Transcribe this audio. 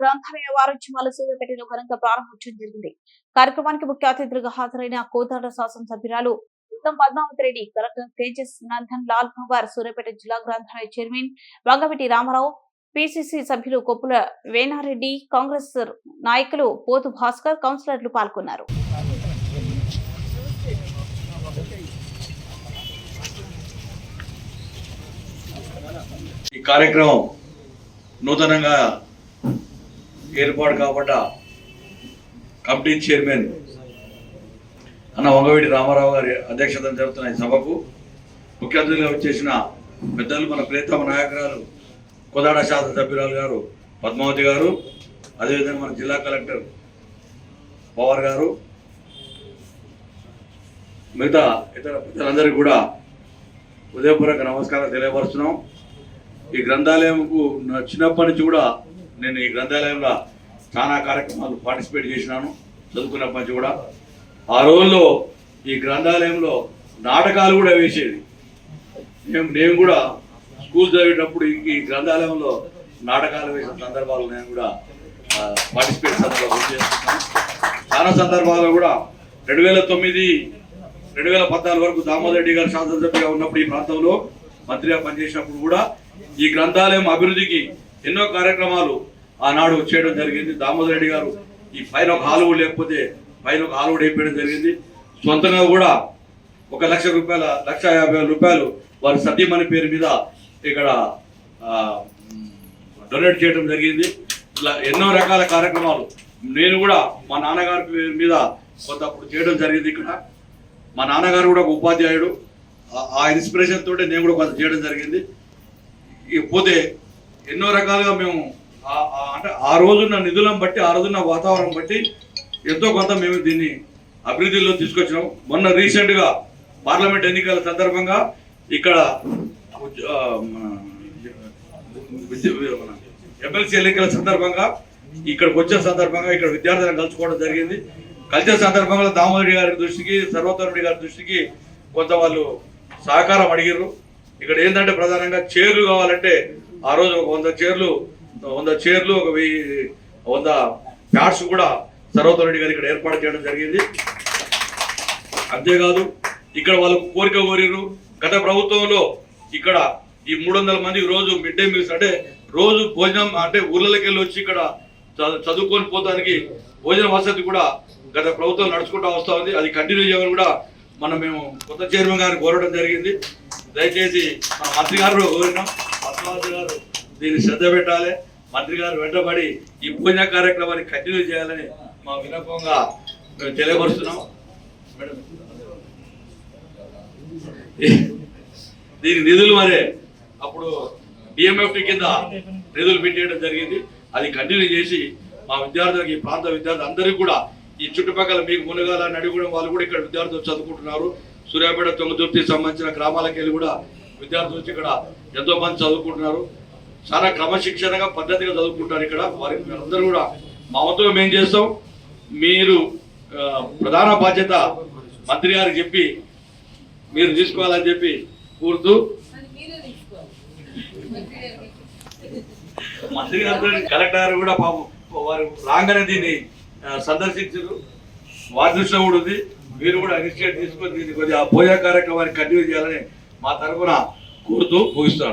గ్రంథాలయ వారోత్సవాల సూర్యపేటలో ఘనంగా ప్రారంభించడం జరిగింది. కార్యక్రమానికి ముఖ్య అతిథులుగా హాజరైన కోదాడ శాసనసభ్యురాలు ఉత్తమ్ పద్మావతి రెడ్డి కలెక్టర్ తేజస్ నందన్ లాల్ భవర్ సూర్యాపేట జిల్లా గ్రంథాలయ చైర్మన్ వంగవెట్టి రామారావు పిసిసి సభ్యులు కొప్పుల వేనారెడ్డి కాంగ్రెస్ నాయకులు పోతు భాస్కర్ కౌన్సిలర్లు పాల్గొన్నారు. ఈ కార్యక్రమం నూతనంగా ఏర్పాటు కాబట్ట కమిటీ చైర్మన్ అన్న వంగవీటి రామారావు గారి అధ్యక్షతన జరుగుతున్న ఈ సభకు ముఖ్య వచ్చేసిన పెద్దలు మన ప్రియతమ నాయకురాలు కోదాడ శాసనసభ్యురాలు గారు పద్మావతి గారు అదేవిధంగా మన జిల్లా కలెక్టర్ పవర్ గారు మిగతా ఇతర ప్రజలందరికీ కూడా ఉదయపూర్వక నమస్కారం తెలియపరుస్తున్నాం. ఈ గ్రంథాలయంకు నా చిన్నప్పటి నుంచి కూడా నేను ఈ గ్రంథాలయంలో చాలా కార్యక్రమాలు పార్టిసిపేట్ చేసినాను చదువుకున్నప్పటి నుంచి కూడా. ఆ రోజుల్లో ఈ గ్రంథాలయంలో నాటకాలు కూడా వేసేది. మేము నేను కూడా స్కూల్ చదివేటప్పుడు ఈ- గ్రంథాలయంలో నాటకాలు వేసిన సందర్భాలు నేను కూడా పార్టిసిపేట్ చాలా సందర్భాల్లో కూడా రెండు వేల తొమ్మిది రెండు వేల పద్నాలుగు వరకు దామోదర్ రెడ్డి గారు శాసనసభ్యుగా ఉన్నప్పుడు ఈ ప్రాంతంలో మంత్రిగా పనిచేసినప్పుడు కూడా ఈ గ్రంథాలయం అభివృద్ధికి ఎన్నో కార్యక్రమాలు ఆనాడు చేయడం జరిగింది. దామోదర్ రెడ్డి గారు ఈ పైన ఒక హాలు లేకపోతే పైన ఒక హాలు అయిపోయడం జరిగింది. సొంతంగా కూడా ఒక లక్ష రూపాయల లక్ష యాభై రూపాయలు వారి సతీమణి పేరు మీద ఇక్కడ డొనేట్ చేయడం జరిగింది. ఇట్లా ఎన్నో రకాల కార్యక్రమాలు. నేను కూడా మా నాన్నగారి పేరు మీద కొంత అప్పుడు చేయడం జరిగింది ఇక్కడ. మా నాన్నగారు కూడా ఒక ఉపాధ్యాయుడు. ఆ- ఇన్స్పిరేషన్ తోటి నేను కూడా కొంత చేయడం జరిగింది. ఇక పోతే ఎన్నో రకాలుగా మేము అంటే ఆ రోజున్న నిధులను బట్టి ఆ రోజున్న వాతావరణం బట్టి ఎంతో కొంత మేము దీన్ని అభివృద్ధిలో తీసుకొచ్చినాం. మొన్న రీసెంట్గా పార్లమెంట్ ఎన్నికల సందర్భంగా ఇక్కడ ఎమ్మెల్సీ ఎన్నికల సందర్భంగా ఇక్కడికి వచ్చే సందర్భంగా ఇక్కడ విద్యార్థులను కలుసుకోవడం జరిగింది. కలిసే సందర్భంగా దామోదరి గారి దృష్టికి సర్వోత్తరుడి గారి దృష్టికి కొంత వాళ్ళు సహకారం అడిగారు ఇక్కడ ఏంటంటే ప్రధానంగా చైర్లు కావాలంటే ఆ రోజు ఒక వంద చైర్లు వంద చైర్లు ఒక వెయ్యి వంద ప్యాడ్స్ కూడా సర్వోత్తరెడ్డి గారు ఇక్కడ ఏర్పాటు చేయడం జరిగింది. అంతేకాదు ఇక్కడ వాళ్ళకు కోరిక కోరిరు గత ప్రభుత్వంలో ఇక్కడ ఈ మూడు వందల మంది రోజు మిడ్ డే మీల్స్ అంటే రోజు భోజనం అంటే ఊర్లలోకి వెళ్ళి వచ్చి ఇక్కడ చదువుకొని పోతానికి భోజన వసతి కూడా గత ప్రభుత్వం నడుచుకుంటూ వస్తూ ఉంది. అది కంటిన్యూ చేయమని కూడా మనం మేము కొత్త చైర్మన్ గారిని కోరడం జరిగింది. దయచేసి మన మంత్రి గారు కోరినాం. పద్మావతి గారు దీన్ని శ్రద్ధ పెట్టాలి. మంత్రి గారు వెంటబడి ఈ భోజన కార్యక్రమాన్ని కంటిన్యూ చేయాలని మా వినపంగా మేము తెలియపరుస్తున్నాం. మేడం దీని నిధులు మరే. అప్పుడు బిఎంఎఫ్టీ కింద నిధులు పెట్టేయడం జరిగింది. అది కంటిన్యూ చేసి మా విద్యార్థులకు ఈ ప్రాంత విద్యార్థులు అందరికీ కూడా ఈ చుట్టుపక్కల మీకు మునగాల నడిగూడెం వాళ్ళు కూడా ఇక్కడ విద్యార్థులు చదువుకుంటున్నారు. సూర్యాపేట తొంగతుర్తికి సంబంధించిన గ్రామాలకు వెళ్ళి కూడా విద్యార్థులు ఇక్కడ ఎంతో మంది చదువుకుంటున్నారు. చాలా క్రమశిక్షణగా పద్ధతిగా చదువుకుంటారు ఇక్కడ. వారి అందరూ కూడా మా వంతుగా మేము చేస్తాం. మీరు ప్రధాన బాధ్యత మంత్రి గారికి చెప్పి మీరు తీసుకోవాలని చెప్పి కోరుతూ. మంత్రి గారు కలెక్టర్ కూడా పాపం వారు రాగానే దీన్ని సందర్శించారు. వారి దృష్టిలో కూడా ఉంది. మీరు కూడా ఇనిషియేట్ తీసుకొని దీన్ని కొద్దిగా భోజన కార్యక్రమాన్ని కంటిన్యూ చేయాలని మా తరఫున కోరుతూ ముగిస్తాను